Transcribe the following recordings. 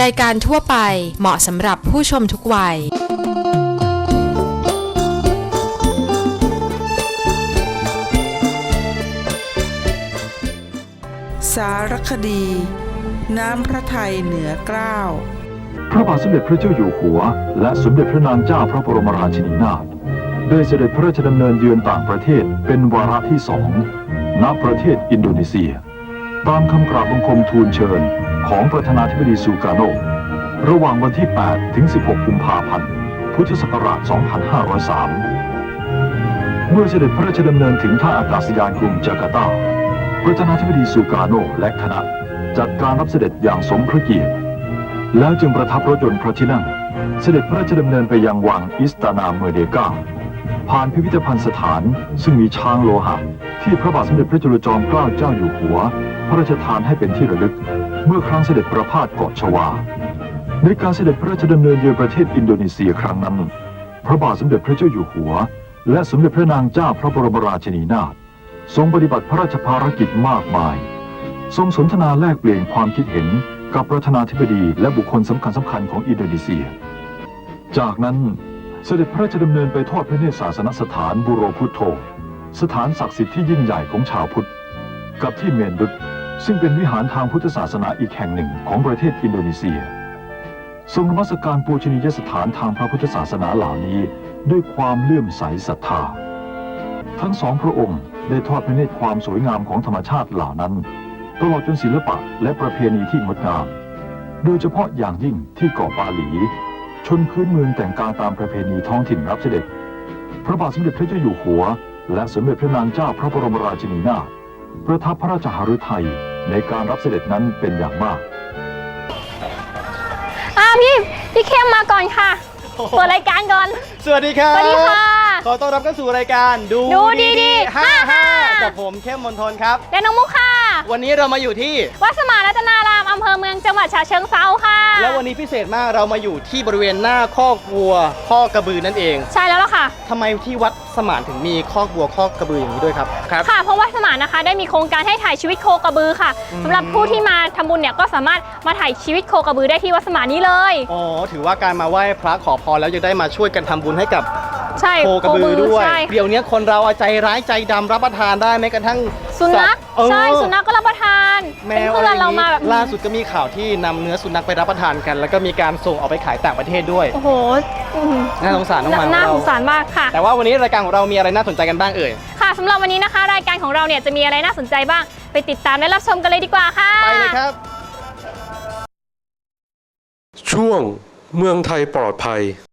รายการทั่วไปเหมาะสำหรับผู้ชมทุกวัย สารคดี น้ำพระทัยเหนือเกล้าวพระบาทสมเด็จพระเจ้าอยู่หัว และสมเด็จพระนางเจ้าพระบรมราชินีนาถได้เสด็จพระราชดำเนินเยือนต่างประเทศเป็นวาระที่สองณประเทศอินโดนีเซีย ตามคำกราบบังคมทูลเชิญ ของประธานาธิบดีซูการโน ระหว่างวันที่ 8 ถึง 16 กุมภาพันธ์ พุทธศักราช 2503 เมื่อเสด็จพระราชดำเนินถึงท่าอากาศยานกรุงจาการ์ตา ประธานาธิบดีซูการโนและคณะจัดการรับเสด็จอย่างสมพระเกียรติ แล้วจึงประทับรถยนต์พระที่นั่ง เสด็จพระราชดำเนินไปยังวังอิสตานาเมเดกาผ่านพิพิธภัณฑ์สถานซึ่งมีช้างโลหะที่พระบาทสมเด็จพระจุลจอมเกล้าเจ้าอยู่หัว พระราชทานให้เป็นที่ระลึก เมื่อครั้งเสด็จประพาสเกาะชวา ในการเสด็จพระราชดำเนินเยือนประเทศอินโดนีเซียครั้งนั้น พระบาทสมเด็จพระเจ้าอยู่หัว และสมเด็จพระนางเจ้าพระบรมราชินีนาถทรงปฏิบัติพระราชภารกิจมากมาย ทรงสนทนาแลกเปลี่ยนความคิดเห็นกับประธานาธิบดีและบุคคลสำคัญสำคัญของอินโดนีเซีย จากนั้นเสด็จพระราชดำเนินไปทอดพระเนตรศาสนสถานบุโรพุทโธ สถานศักดิ์สิทธิ์ที่ยิ่งใหญ่ของชาวพุทธ กับที่เมนดุต ซึ่งเป็นวิหารทางพุทธศาสนาอีกแห่งหนึ่งของประเทศอินโดนีเซีย ทรงนมัสการปูชนียสถานทางพระพุทธศาสนาเหล่านี้ ด้วยความเลื่อมใสศรัทธา ทั้งสองพระองค์ได้ทอดพระเนตรความสวยงามของธรรมชาติเหล่านั้น ตลอดจนศิลปะและประเพณีที่งดงาม โดยเฉพาะอย่างยิ่งที่เกาะบาหลี ชนพื้นเมืองแต่งกายตามประเพณีท้องถิ่นรับเสด็จ พระบาทสมเด็จพระเจ้าอยู่หัว และสมเด็จพระนางเจ้าพระบรมราชินีนาถประทับพระราชหฤทัย ในการรับเสด็จนั้นเป็นอย่างมาก อ่าพี่พี่เข้มมาก่อนค่ะเปิดรายการก่อน สวัสดีครับสวัสดีค่ะ ขอต้อนรับเข้าสู่รายการดูดูดีๆห้าห้า55กับผมเข้มมนทนครับ และน้องมุกค่ะวันนี้เรามาอยู่ที่ วัดสมานรัตนารามอำเภอเมืองจังหวัดฉะเชิงเซาค่ะแล้ววันนี้พิเศษมากเรามาอยู่ที่บริเวณหน้าคอกวัวคอกกระบือนั่นเอง ใช่แล้วล่ะค่ะ ทำไมที่วัด สมานถึงมีคอกวัวคอกกระบืออย่างนี้ด้วยครับครับ ค่ะ เพราะวัดสมานนะคะได้มีโครงการให้ถ่ายชีวิตโคกระบือค่ะอืม สำหรับผู้ที่มาทำบุญเนี่ยก็สามารถมาถ่ายชีวิตโคกระบือได้ที่วัดสมานนี้เลย อ๋อถือว่าการมาไหว้พระขอพรแล้วยังได้มาช่วยกันทำบุญให้กับใช่โคกระบือด้วย ใช่เดี๋ยวนี้คนเราเอาใจร้ายใจดำรับประทานได้แม้กระทั่งสุนัขตว์เออใช่สุนัขก็รับประทานแมเป็นวเพื่อะไรอนเรามาแบบล่าสุดก็มีข่าวที่นำเนื้อสุนัขไปรับประทานกัน แล้วก็มีการส่งออกไปขายต่างประเทศด้วย โอ้โหอืมน่าสงสารน้องหมาของน่าเรา สงสารมากค่ะ แต่ว่าวันนี้รายการของเรามีอะไรน่าสนใจกันบ้างเอ่ย ค่ะสำหรับวันนี้นะคะ รายการของเราเนี่ยจะมีอะไรน่าสนใจบ้าง ไปติดตามและรับชมกันเลยดีกว่าค่ะ ไปเลยครับ ช่วงเมืองไทยปลอดภัยอัน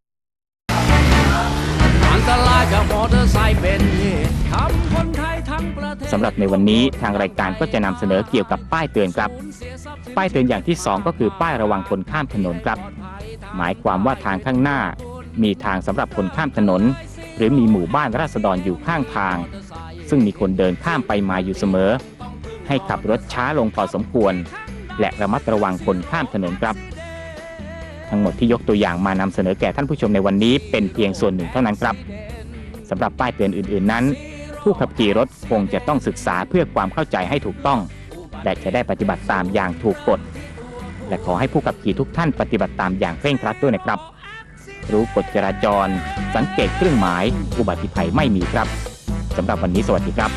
ตรายกับมอเตอร์ไซค์เป็นเหตุทำคนไทยทั้งประเทศสำหรับในวันนี้ทางรายการก็จะนำเสนอเกี่ยวกับป้ายเตือนครับ ป้ายเตือนอย่างที่ 2 ก็คือป้ายระวังคนข้ามถนนครับ หมายความว่าทางข้างหน้า มีทางสำหรับคนข้ามถนน หรือมีหมู่บ้านราษฎรอยู่ข้างทาง ซึ่งมีคนเดินข้ามไปมาอยู่เสมอ ให้ขับรถช้าลงพอสมควร และระมัดระวังคนข้ามถนนครับ ทั้งหมดที่ยกตัวอย่างมานำเสนอแก่ท่านผู้ชมในวันนี้เป็นเพียงส่วนหนึ่งเท่านั้นครับสำหรับป้ายเตือนอื่นๆนั้น ผู้ขับขี่รถคงจะต้องศึกษาเพื่อความเข้าใจให้ถูกต้องและจะได้ปฏิบัติตามอย่างถูกกฎและขอให้ผู้ขับขี่ทุกท่านปฏิบัติตามอย่างเคร่งครัดด้วยนะครับ รู้กฎจราจร สังเกตเครื่องหมาย อุบัติภัยไม่มีครับสำหรับวันนี้สวัสดีครับ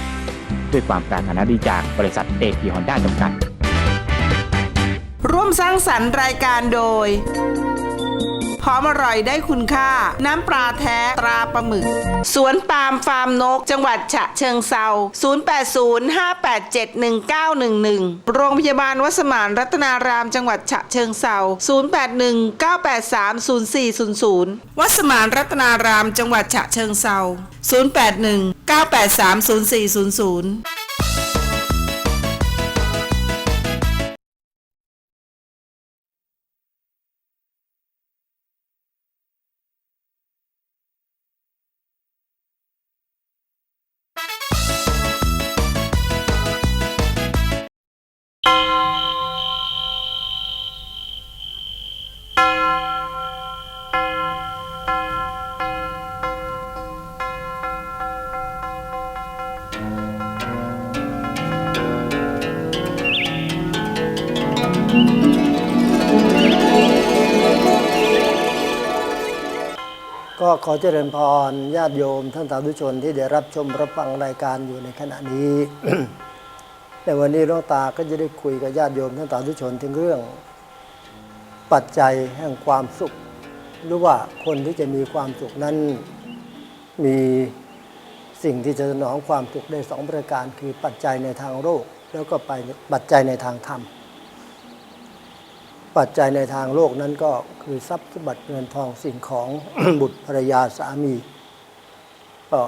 ด้วยความปรารถนาดีจากบริษัทเอพีฮอนด้าจำกัด ร่วมสร้างสรรค์รายการโดยหอมอร่อยได้คุณค่า น้ำปลาแท้ตราปลาหมึก สวนปาล์มฟาร์มนก จังหวัดฉะเชิงเซา0805871911 โรงพยาบาลวัสมานรัตนารามจังหวัดฉะเชิงเซา0819830400วัสมานรัตนารามจังหวัดฉะเชิงเซา0819830400 ขอเจริญพรญาติโยมท่านสาธุชนที่ได้รับชมรับฟังรายการอยู่ในขณะนี้ ในวันนี้หลวงตาก็จะได้คุยกับญาติโยมท่านสาธุชนถึงเรื่อง ปัจจัยแห่งความสุข หรือว่าคนที่จะมีความสุขนั้น มีสิ่งที่จะสนองความสุขได้สองประการคือปัจจัยในทางโลกแล้วก็ไปปัจจัยในทางธรรม ปัจจัยในทางโลกนั้นก็คือทรัพย์สมบัติเงินทองสิ่งของบุตรภรรยาสามีก็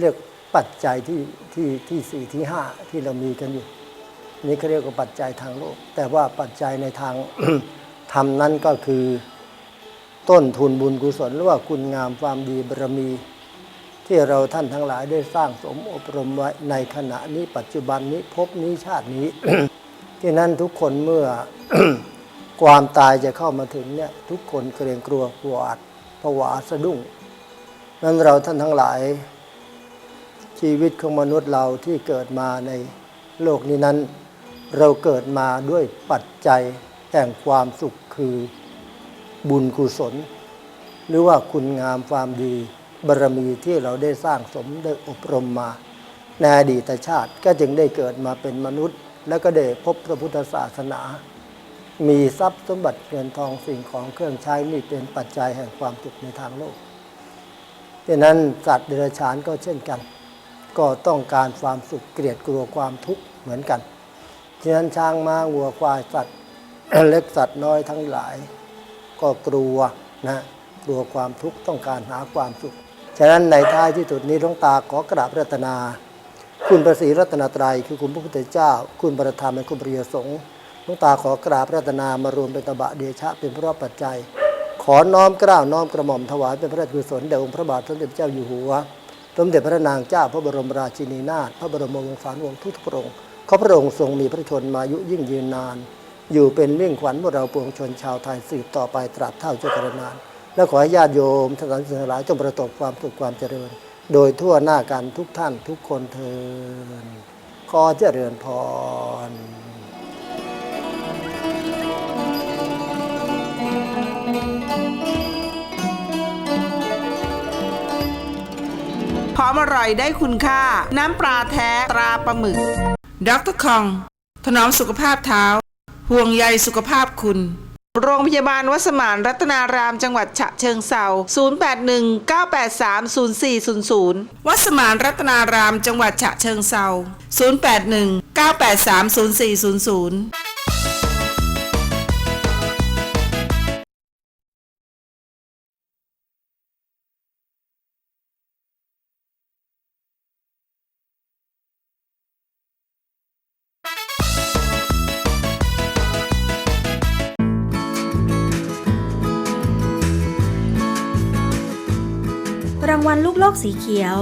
เรียกปัจจัยที่ที่ที่สี่ที่ห้าที่เรามีกันอยู่ นี่เขาเรียกว่าปัจจัยทางโลก แต่ว่าปัจจัยในทางธรรมนั้นก็คือ ต้นทุนบุญกุศลหรือว่าคุณงามความดีบารมี ที่เราท่านทั้งหลายได้สร้างสมอบรมไว้ในขณะนี้ปัจจุบันนี้พบนี้ชาตินี้ที่นั้นทุกคนเมื่อ ความตายจะเข้ามาถึงเนี่ยทุกคนเกรงกลัวกลัวอาดผวาสะดุ้งนั้นเราท่านทั้งหลาย ชีวิตของมนุษย์เราที่เกิดมาในโลกนี้นั้น เราเกิดมาด้วยปัจจัยแห่งความสุขคือบุญกุศล หรือว่าคุณงามความดีบารมีที่เราได้สร้างสมได้อบรมมา ในอดีตชาติก็จึงได้เกิดมาเป็นมนุษย์ แล้วก็ได้พบพระพุทธศาสนา มีทรัพย์สมบัติเงินทองสิ่งของเครื่องใช้นี่เป็นปัจจัยแห่งความสุขในทางโลกดังนั้นสัตว์เดรัจฉานก็เช่นกัน ก็ต้องการความสุขเกลียดกลัวความทุกข์เหมือนกันฉะนั้นช้างม้าวัวควายสัตว์เล็กสัตว์น้อยทั้งหลาย ก็กลัวนะกลัวความทุกข์ต้องการหาความสุข ฉะนั้นในท้ายที่สุดนี้หลวงตาขอกราบรัตนา คุณประสีรัตนตรัยคือคุณพระพุทธเจ้า คุณประธรรมและคุณปริยสงฆ์ ลวงตาขอกราบรัตนามารวมเป็นตบะเดชะเป็นพระปัจจัย ขอน้อมเกล้าวน้อมกระหม่อมถวายเป็นพระราชกุศลแด่องค์พระบาทสมเด็จพระเจ้าอยู่หัวสมเด็จพระนางเจ้าพระบรมราชินีนาถพระบรมวงศานุวงศ์ทุกพระองค์ขอพระองค์ทรงมีพระชนมายุยิ่งยืนนาน อยู่เป็นมิ่งขวัญพวกเราปวงชนชาวไทยสืบต่อไปตราบเท่าเจ้ากระนาน และขอให้ญาติโยมท่านสาธุชนทั้งหลายจงประสบความสุขความเจริญ โดยทั่วหน้ากันทุกท่านทุกคนเทินขอเจริญพร พร้อมอร่อยได้คุณค่า น้ำปลาแท้ตราปลาหมึกดรคอง ถนอมสุขภาพเท้า ห่วงใยสุขภาพคุณ โรงพยาบาลวัสมานรัตนารามจังหวัดฉะเชิงเซา0819830400 วัสมานรัตนารามจังหวัดฉะเชิงเซา0819830400 รางวัลลูกโลกสีเขียว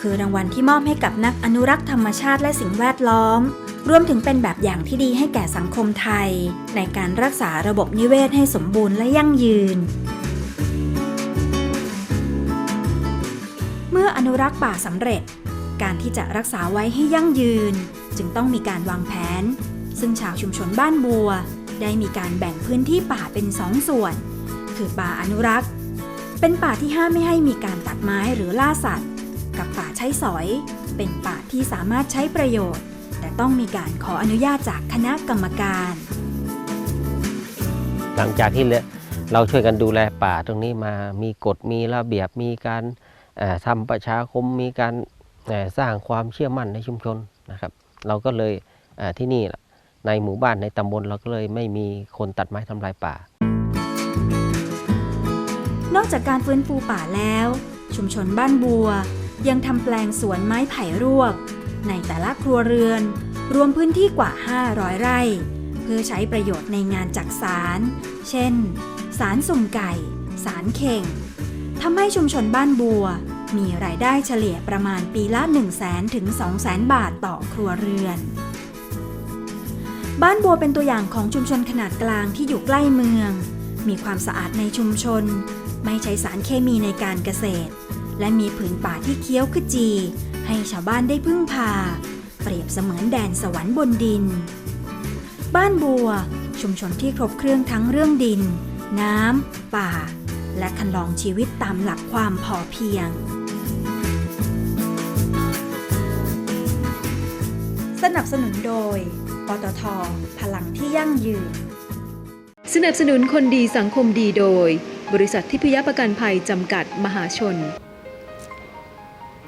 คือรางวัลที่มอบให้กับนักอนุรักษ์ธรรมชาติและสิ่งแวดล้อม รวมถึงเป็นแบบอย่างที่ดีให้แก่สังคมไทย ในการรักษาระบบนิเวศให้สมบูรณ์และยั่งยืน เมื่ออนุรักษ์ป่าสำเร็จ การที่จะรักษาไว้ให้ยั่งยืน จึงต้องมีการวางแผน ซึ่งชาวชุมชนบ้านบัว ได้มีการแบ่งพื้นที่ป่าเป็นสองส่วน คือป่าอนุรักษ์ เป็นป่าที่ห้ามไม่ให้มีการตัดไม้หรือล่าสัตว์ กับป่าใช้สอย เป็นป่าที่สามารถใช้ประโยชน์ แต่ต้องมีการขออนุญาตจากคณะกรรมการ หลังจากที่เราช่วยกันดูแลป่าตรงนี้มามีกฎมีระเบียบมีการทำประชาคมมีการสร้างความเชื่อมั่นในชุมชนนะครับ เราก็เลยที่นี่ในหมู่บ้านในตำบลเราก็เลยไม่มีคนตัดไม้ทำลายป่า นอกจากการฟื้นฟูป่าแล้ว ชุมชนบ้านบัว ยังทำแปลงสวนไม้ไผ่รวก ในแต่ละครัวเรือน รวมพื้นที่กว่า 500 ไร่ เพื่อใช้ประโยชน์ในงานจักสาร เช่น สารสุ่มไก่ สารเข่งทำให้ชุมชนบ้านบัว มีรายได้เฉลี่ยประมาณปีละ 1 0 0 0 0 0ถึง200,000 บาทต่อครัวเรือน บ้านบัวเป็นตัวอย่างของชุมชนขนาดกลางที่อยู่ใกล้เมือง มีความสะอาดในชุมชน ไม่ใช้สารเคมีในการเกษตร และมีผืนป่าที่เคี้ยวขจี ให้ชาวบ้านได้พึ่งพา เปรียบเสมือนแดนสวรรค์บนดิน บ้านบัว ชุมชนที่ครบเครื่องทั้งเรื่องดิน น้ำ ป่า และคันลองชีวิตตามหลักความพอเพียง สนับสนุนโดย ปตท พลังที่ยั่งยืน สนับสนุนคนดีสังคมดีโดย บริษัททิพยประกันภัยจำกัดมหาชน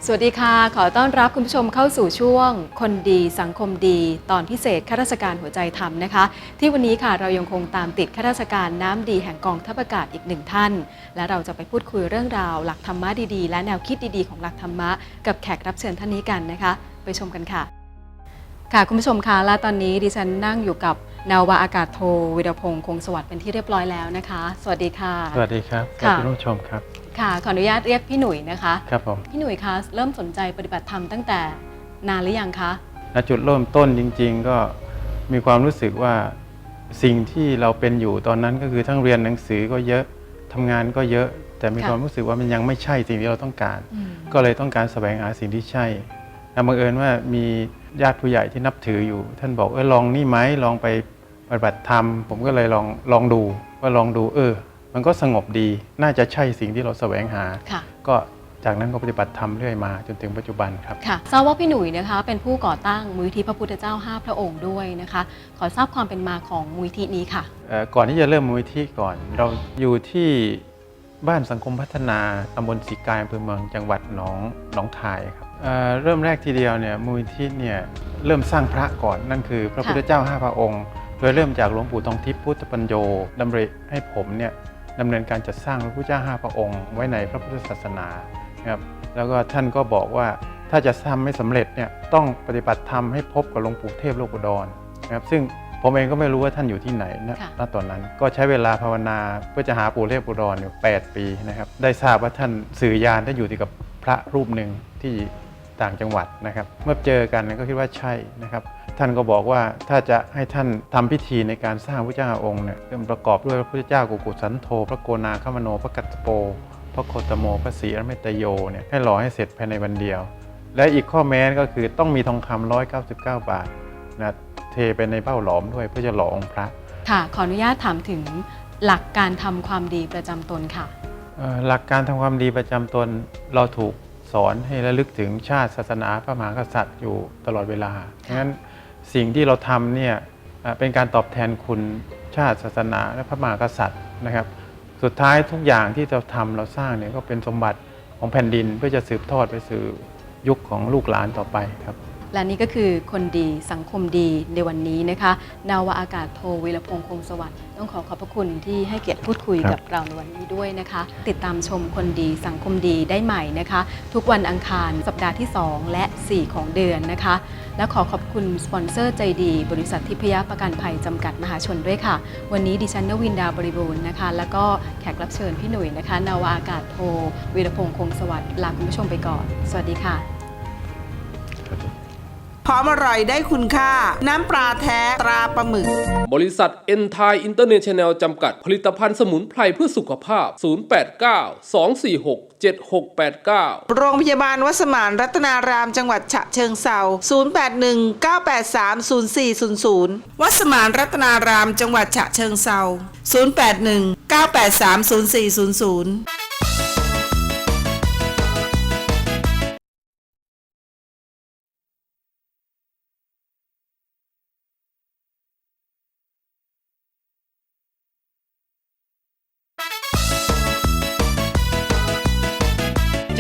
สวัสดีค่ะ ขอต้อนรับคุณผู้ชมเข้าสู่ช่วง คนดีสังคมดี ตอนพิเศษข้าราชการหัวใจธรรมนะคะ ที่วันนี้ค่ะเรายังคงตามติดข้าราชการน้ำดีแห่งกองทัพอากาศอีกหนึ่งท่าน และเราจะไปพูดคุยเรื่องราว หลักธรรมะดีๆ และแนวคิดดีๆของหลักธรรมะกับแขกรับเชิญท่านนี้กันนะคะ ไปชมกันค่ะ ค่ะคุณผู้ชมคะและตอนนี้ดิฉันนั่งอยู่กับ นาวาอากาศโทวิรพงษ์คงสวัสดิ์เป็นที่เรียบร้อยแล้วนะคะ สวัสดีค่ะ สวัสดีครับค่ะ คุณผู้ชมครับ ค่ะ ขออนุญาตเรียกพี่หนุ่ยนะคะ ครับผมพี่หนุ่ยคะเริ่มสนใจปฏิบัติธรรมตั้งแต่นานหรือยังคะณจุดเริ่มต้นจริง ๆ ก็มีความรู้สึกว่าสิ่งที่เราเป็นอยู่ตอนนั้นก็คือทั้งเรียนหนังสือก็เยอะทำงานก็เยอะ แต่มีค่ะ ความรู้สึกว่ามันยังไม่ใช่สิ่งที่เราต้องการ อืม ก็เลยต้องการแสวงหาสิ่งที่ใช่แต่บังเอิญว่ามีญาติผู้ใหญ่ที่นับถืออยู่ ท่านบอกเออลองนี่ไหมลองไปป ฏิบัติธรรมผมก็เลยลองลองดูว่าลองดูเออ มันก็สงบดีน่าจะใช่สิ่งที่เราแสวงหา ค่ะ ก็จากนั้นก็ปฏิบัติธรรมเรื่อยมาจนถึงปัจจุบันครับ ค่ะทราบว่าพี่หนุ่ยนะคะ เป็นผู้ก่อตั้งมูลที่พระพุทธเจ้า5พระองค์ด้วยนะคะ ขอทราบความเป็นมาของมูลที่นี้ค่ะ เอ่อก่อนที่จะเริ่มมูลที่ก่อน เราอยู่ที่บ้านสังคมพัฒนาตำบลสีกายอำเภอเมืองจังหวัดหนองหนองคายครับเอ่อเริ่มแรกทีเดียวเนี่ยมูลที่เนี่ยเริ่มสร้างพระก่อนนั่นคือพระพุทธเจ้าห้าพระองค์โด ยเริ่มจากหลวงปู่ทองทิพย์พุทธปัญโยดำริให้ผมเนี่ยดำเนินการจัดสร้างพระพุทธเจ้าห้าพระองค์ไว้ในพระพุทธศาสนานะครับแล้วก็ท่านก็บอกว่าถ้าจะทำไม่สำเร็จเนี่ยต้องปฏิบัติธรรมให้พบกับหลวงปู่เทพโลกอุดรนะครับซึ่งผมเองก็ไม่รู้ว่าท่านอยู่ที่ไหนนะค่ะณตอนนั้นก็ใช้เวลาภาวนาเพื่อจะหาปู่เทพอุดรอยู่8ปีนะครับได้ทราบว่าท่านสื่อยานท่านอยู่ที่กับพระรูปหนึ่งที่ ต่างจังหวัดนะครับ เมื่อเจอกันก็คิดว่าใช่นะครับ ท่านก็บอกว่าถ้าจะให้ท่านทำพิธีในการสร้างพระเจ้าองค์เนี่ยประกอบด้วยพระพุทธเจ้ากุกุสันโธพระโกนาคมโนพระกัตตโป พระโคตโมพระศรีอรเมตโยเนี่ยให้หล่อให้เสร็จภายในวันเดียว และอีกข้อแม้ก็คือต้องมีทองคำ199 บาทนะเทไปในเบ้าหลอมด้วยเพื่อจะหล่อองค์พระค่ะขออนุญาตถามถึงหลักการทำความดีประจำตนค่ะเอ่อหลักการทำความดีประจำตนเราถูก สอนให้ระลึกถึงชาติศาสนาพระมหากษัตริย์อยู่ตลอดเวลาดังนั้นสิ่งที่เราทำเนี่ยเอ่อเป็นการตอบแทนคุณชาติศาสนาและพระมหากษัตริย์นะครับ สุดท้ายทุกอย่างที่เราทำเราสร้างเนี่ยก็เป็นสมบัติของแผ่นดินเพื่อจะสืบทอดไปสู่ยุคของลูกหลานต่อไปครับ และนี่ก็คือคนดีสังคมดีในวันนี้นะคะ นาวาอากาศโทวิรพงษ์คงสวัสดิ์ต้องขอขอบพระคุณที่ให้เกียรติพูดคุยครับกับเราในวันนี้ด้วยนะคะ ติดตามชมคนดีสังคมดีได้ใหม่นะคะ ทุกวันอังคารสัปดาห์ที่ 2 และ 4 ของเดือนนะคะ และขอขอบคุณสปอนเซอร์ใจดี บริษัททิพยประกันภัยจำกัดมหาชนด้วยค่ะ วันนี้ดิฉันนวินดาบริบูรณ์นะคะ แล้วก็แขกรับเชิญพี่หนุ่ยนะคะ นาวาอากาศโทวิรพงษ์คงสวัสดิ์ลาคุณผู้ชมไปก่อน สวัสดีค่ะ พร้อมอร่อยได้คุณค่า น้ำปลาแท้ตราปลาหมึก บริษัทเอ็นไทยอินเตอร์เนชั่นแนลจำกัด ผลิตภัณฑ์สมุนไพรเพื่อสุขภาพ 089 246 7689 โรงพยาบาลวัดสมานรัตนารามจังหวัดฉะเชิงเซา0819830400 วัดสมานรัตนารามจังหวัดฉะเชิงเซา0819830400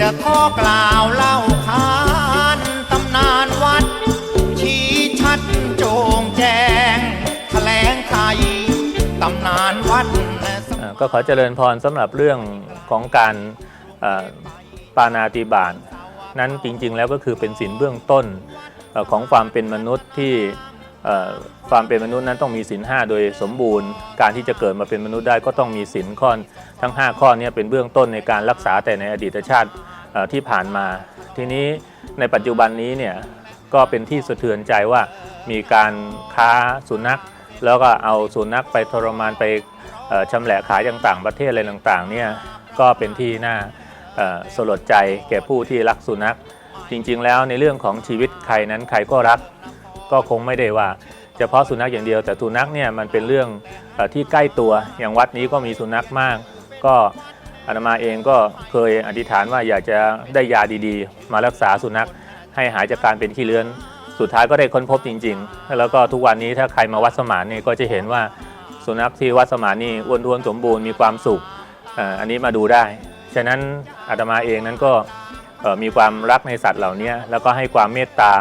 จะขอกล่าวเล่าขานตำนานวัด ชี้ชัดโจงแจงแถลงไขตำนานวัดก็ขอเจริญพรสำหรับเรื่องของการปานาติบาตนั้นจริงๆแล้วก็คือเป็นสินเบื้องต้นของความเป็นมนุษย์ที่ ความเป็นมนุษย์นั้นต้องมีสินห้าโดยสมบูรณ์ การที่จะเกิดมาเป็นมนุษย์ได้ก็ต้องมีสินข้อทั้ง 5 ข้อนี้เป็นเบื้องต้นในการรักษาแต่ในอดีตชาติที่ผ่านมา ทีนี้ในปัจจุบันนี้เนี่ยก็เป็นที่สะเทือนใจว่ามีการค้าสุนัข แล้วก็เอาสุนัขไปทรมานไปชำแหละขายอย่างต่างประเทศอะไรต่างๆเนี่ยก็เป็นที่น่าสลดใจแก่ผู้ที่รักสุนัข จริงๆ แล้วในเรื่องของชีวิตใครนั้นใครก็รัก ก็คงไม่ได้ว่าเฉพาะสุนัขอย่างเดียว แต่สุนัขเนี่ยมันเป็นเรื่องอที่ใกล้ตัวอย่างวัดนี้ก็มีสุนัขมาก ก็อาตมาเองก็เคยอธิษฐานว่าอยากจะได้ยาดีๆ มารักษาสุนัขให้หายจากการเป็นขี้เลื้อน สุดท้ายก็ได้ค้นพบจริง ๆ แล้วก็ทุกวันนี้ถ้าใครมาวัดสมานนี่ก็จะเห็นว่าสุนัขที่วัดสมานนี่อ้วนท้วนสมบูรณ์มีความสุขอ,อันนี้มาดูได้ ฉะนั้นอาตมาเองนั้นก็มีความรักในสัตว์เหล่านี้แล้วก็ให้ความเมตตา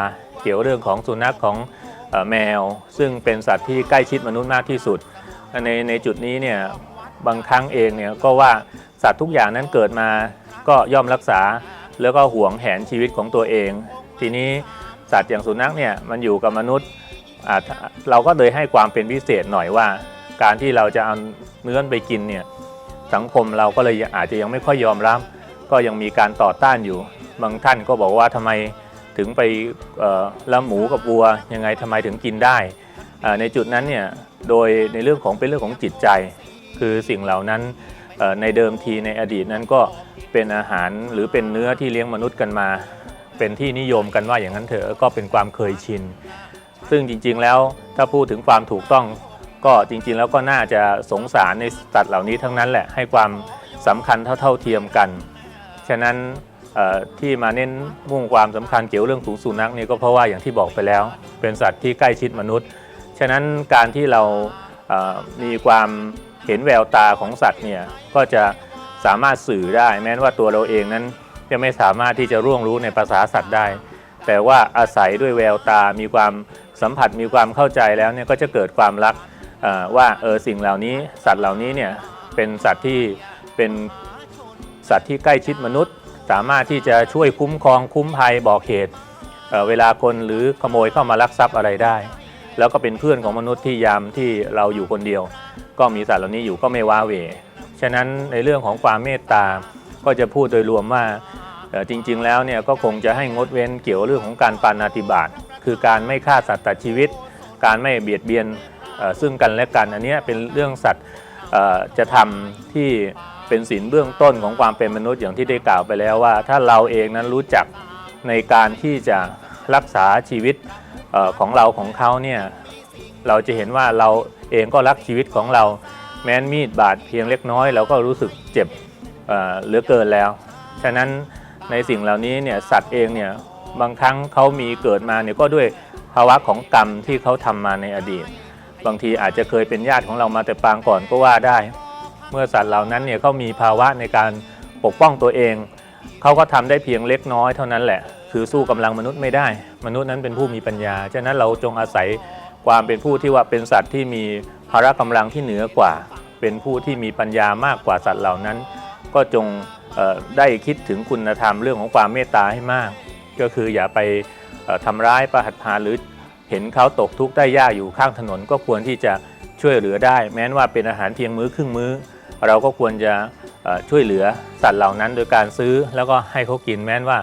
เกี่ยวเรื่องของสุนัขของอแมว ซึ่งเป็นสัตว์ที่ใกล้ชิดมนุษย์มากที่สุด ในในจุดนี้เนี่ยบางครั้งเองเนี่ยก็ว่าสัตว์ทุกอย่างนั้นเกิดมาก็ย่อมรักษา แล้วก็หวงแหนชีวิตของตัวเอง ทีนี้สัตว์อย่างสุนัขเนี่ยมันอยู่กับมนุษย์เราก็เลยให้ความเป็นพิเศษหน่อยว่า การที่เราจะเอาเนื้อไปกินเนี่ยสังคมเราก็เลยอาจจะยังไม่ค่อยยอมรับ ก็ยังมีการต่อต้านอยู่ บางท่านก็บอกว่าทำไม ถึงไปเอ่อละหมูกับวัวยังไงทำไมถึงกินได้ ในจุดนั้นเนี่ยโดยในเรื่องของเป็นเรื่องของจิตใจ คือสิ่งเหล่านั้นในเดิมทีในอดีตนั้นก็เป็นอาหารหรือเป็นเนื้อที่เลี้ยงมนุษย์กันมา เป็นที่นิยมกันว่าอย่างนั้นเถอะก็เป็นความเคยชิน ซึ่งจริงๆแล้วถ้าพูดถึงความถูกต้องก็จริงๆแล้วก็น่าจะสงสารในสัตว์เหล่านี้ทั้งนั้นแหละให้ความสำคัญเท่าๆเทียมกัน ฉะนั้น ที่มาเน้นมุ่งความสำคัญเกี่ยวเรื่องของสุนัขนี่ก็เพราะว่าอย่างที่บอกไปแล้ว เป็นสัตว์ที่ใกล้ชิดมนุษย์ ฉะนั้นการที่เรามีความเห็นแววตาของสัตว์เนี่ยก็จะสามารถสื่อได้ แม้ว่าตัวเราเองนั้นจะไม่สามารถที่จะร่วงรู้ในภาษาสัตว์ได้ แต่ว่าอาศัยด้วยแววตามีความสัมผัสมีความเข้าใจแล้วเนี่ยก็จะเกิดความรักว่าเออสิ่งเหล่านี้สัตว์เหล่านี้เนี่ยเป็นสัตว์ที่เป็นสัตว์ที่ใกล้ชิดมนุษย์ สามารถที่จะช่วยคุ้มครองคุ้มภัยบอกเหตุเเวลาคนหรือขโมยเข้ามาลักทรัพย์อะไรได้ แล้วก็เป็นเพื่อนของมนุษย์ที่ยามที่เราอยู่คนเดียว ก็มีสัตว์เหล่านี้อยู่ก็ไม่ว้าเหวฉะนั้นในเรื่องของความเมตตาก็จะพูดโดยรวมว่าจริงๆแล้วเนี่ยก็คงจะให้งดเว้นเกี่ยวเรื่องของการปานาติบาตคือการไม่ฆ่าสัตว์ตัดชีวิต การไม่เบียดเบียนซึ่งกันและกันอันเนี้ยเป็นเรื่องสัตว์จะทำที่ เป็นศีลเบื้องต้นของความเป็นมนุษย์อย่างที่ได้กล่าวไปแล้วว่า ถ้าเราเองนั้นรู้จักในการที่จะรักษาชีวิตออของเราของเขาเนี่ยเราจะเห็นว่าเราเองก็รักชีวิตของเรา แม้นมีดบาดเพียงเล็กน้อยเราก็รู้สึกเจ็บเเหลือเกินแล้ว ฉะนั้นในสิ่งเหล่านี้เนี่ยสัตว์เองเนี่ยบางครั้งเขามีเกิดมาเนี่ยก็ด้วยภาวะของกรรมที่เขาทำมาในอดีต บางทีอาจจะเคยเป็นญาติของเรามาแต่ปางก่อนก็ว่าได้ เมื่อสัตว์เหล่านั้นเนี่ยเขามีภาวะในการปกป้องตัวเอง เขาก็ทำได้เพียงเล็กน้อยเท่านั้นแหละ คือสู้กำลังมนุษย์ไม่ได้ มนุษย์นั้นเป็นผู้มีปัญญา ฉะนั้นเราจงอาศัยความเป็นผู้ที่ว่าเป็นสัตว์ที่มีพละกำลังที่เหนือกว่า เป็นผู้ที่มีปัญญามากกว่าสัตว์เหล่านั้น ก็จงได้คิดถึงคุณธรรมเรื่องของความเมตตาให้มาก ก็คืออย่าไปเอ่อทำร้ายประหัตถานหรือเห็นเขาตกทุกข์ได้ยากอยู่ข้างถนน ก็ควรที่จะช่วยเหลือได้ แม้นว่าเป็นอาหารเพียงมื้อครึ่งมื้อ เราก็ควรจะช่วยเหลือสัตว์เหล่านั้นโดยการซื้อแล้วก็ให้เขากินแม้นว่า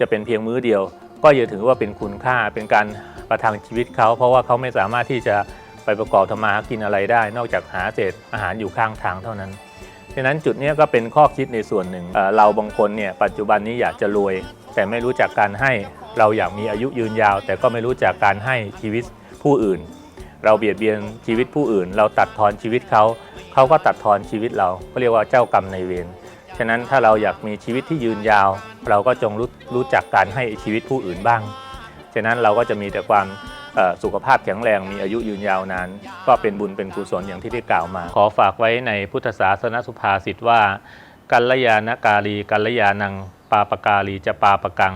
จะเป็นเพียงมื้อเดียว ก็อย่าถือว่าเป็นคุณค่าเป็นการประทังชีวิตเขาเพราะว่าเขาไม่สามารถที่จะไปประกอบทำมาหากินอะไรได้ นอกจากหาเศษอาหารอยู่ข้างทางเท่านั้นฉะนั้นจุดนี้ก็เป็นข้อคิดในส่วนหนึ่งเอ่อเราบางคนเนี่ยปัจจุบันนี้อยากจะรวย แต่ไม่รู้จักการให้เราอยากมีอายุยืนยาว แต่ก็ไม่รู้จักการให้ชีวิตผู้อื่น เราเบียดเบียนชีวิตผู้อื่น เราตัดทอนชีวิตเขา เขาก็ตัดทอนชีวิตเราก็เรียกว่าเจ้ากรรมในเวรฉะนั้นถ้าเราอยากมีชีวิตที่ยืนยาว เราก็จงรู้รู้จักการให้ชีวิตผู้อื่นบ้าง ฉะนั้นเราก็จะมีแต่ความสุขภาพแข็งแรงมีอายุยืนยาวนาน ก็เป็นบุญเป็นกุศลอย่างที่ได้กล่าวมา ขอฝากไว้ในพุทธศาสนสุภาษิตว่า กัลยาณกาลี กัลยาณัง ปาปกาลีจะปาปกัง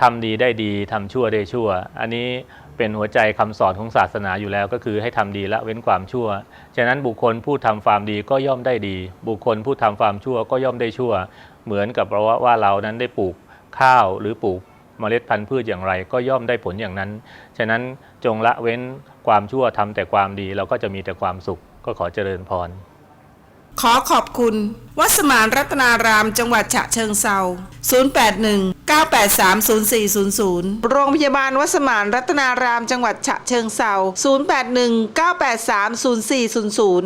ทำดีได้ดีทำชั่วได้ชั่ว อันนี้ เป็นหัวใจคำสอนของศาสนาอยู่แล้วก็คือให้ทำดีละเว้นความชั่ว ฉะนั้นบุคคลผู้ทำความดีก็ย่อมได้ดี บุคคลผู้ทำความชั่วก็ย่อมได้ชั่ว เหมือนกับเราว่าว่าเรานั้นได้ปลูกข้าวหรือปลูกเมล็ดพันธุ์พืชอย่างไร ก็ย่อมได้ผลอย่างนั้น ฉะนั้นจงละเว้นความชั่วทำแต่ความดีเราก็จะมีแต่ความสุขก็ขอเจริญพร ขอขอบคุณ วัดสมานรัตนารามจังหวัดฉะเชิงเซา081 983 0400 โรงพยาบาลวัดสมานรัตนารามจังหวัดฉะเชิงเซา081 983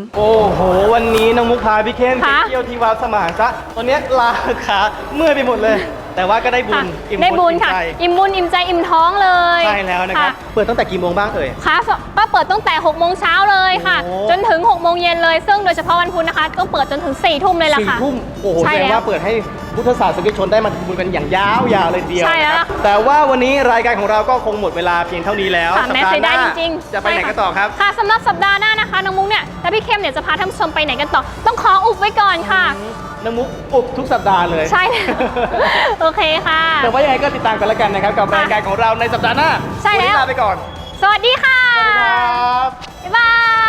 0400 โอ้โห วันนี้น้องมุกพาพี่เคนไปเที่ยวที่วัดสมานซะตอนเนี้ยลาขาเมื่อยไปหมดเลย แต่ว่าก็ได้บุญค่ะอิ่มได้บุญอิ่มค่ะใจ อิ่มบุญอิ่มใจอิ่มท้องเลยใช่แล้วนะครับ เปิดตั้งแต่กี่โมงบ้างเอ่ย ค่ะก็เปิดตั้งแต่6โมงเช้าเลยค่ะ โอ้ จนถึง6โมงเย็นเลย ซึ่งโดยเฉพาะวันพุธนะคะ ก็เปิดจนถึง4ทุ่มเลยล่ะสี่ค่ะ ทุ่มโอ้โหใช่แสดงแล้ว ว่าเปิดให้ พุทธศาสนิกชนได้มาทำบุญกันอย่างยาวๆเลยทีเดียวใช่แล้วนะครับแต่ว่าวันนี้รายการของเราก็คงหมดเวลาเพียงเท่านี้แล้วค่ะแม้เสียดายจริงๆจะไปไหนใช่กันต่อครับ ค่ะสำหรับสัปดาห์หน้านะคะน้องมุกเนี่ยและพี่เข้มเนี่ยจะพาท่านผู้ชมไปไหนกันต่อ ต้องขออุบไว้ก่อนค่ะ น้ำมุกอุบทุกสัปดาห์เลย ใช่ โอเคค่ะ แต่ว่ายังไงก็ติดตามกันแล้วกันนะครับ กับรายการของเราในสัปดาห์หน้าใช่แล้วนนี้ลาไปก่อนสวัสดีค่ะสวัสดีครับ บ๊ายบาย